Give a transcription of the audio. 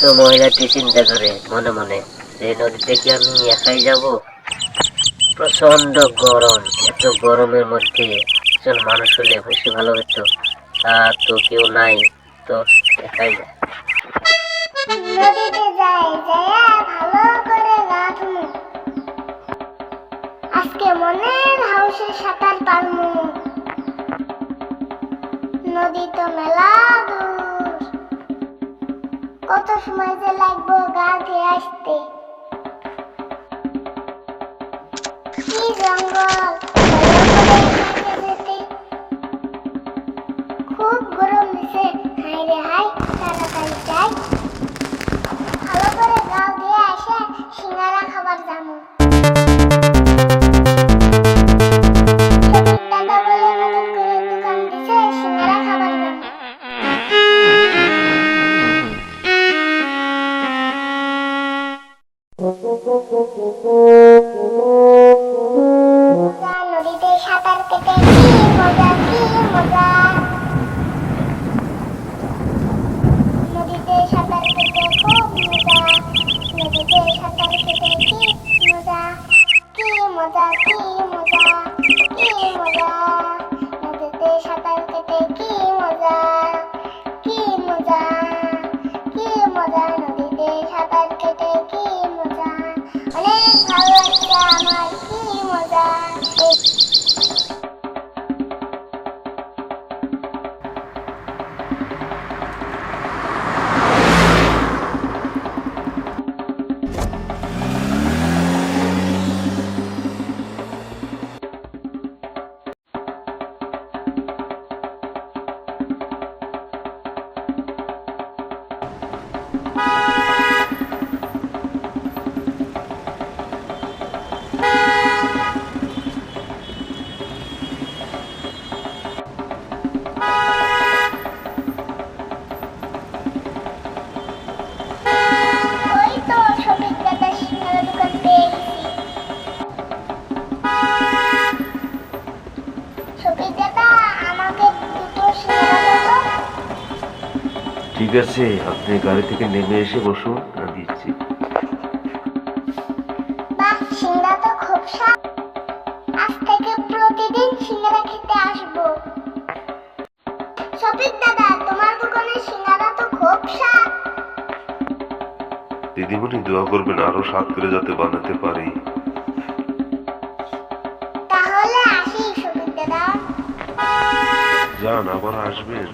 তো মহিলাটি চিন্তা করে মনে মনে এই নদীতে কি আমি একাই যাব? প্রচণ্ড গরম এত গরমের মধ্যে একজন মানুষ হলে বেশি ভালো হতো। তা তো কেউ নাই তো একাই যায় মনের হাউসে সাঁতার পারমু। নদী তো মেলা দূর। কত সময় যে লাগবো গা ধুয়ে আসতে। কি জঙ্গল। খুব গরম দিছে। Música অনেক ভালো লাগছে আমার কি মজা এই ঠিক আছে আপনি গাড়ি থেকে নেমে এসে বসুন আমি দিচ্ছি। বাহ সিঙ্গারা তো খুব স্বাদ আজ থেকে প্রতিদিন সিঙ্গারা খেতে আসব। সবিক দাদা তোমার দোকানের সিঙ্গারা তো খুব স্বাদ দিদিমণি দোয়া করবেন আরও স্বাদ করে যাতে বানাতে পারি। তাহলে আসি সবিক দাদা। যান আবার আসবেন।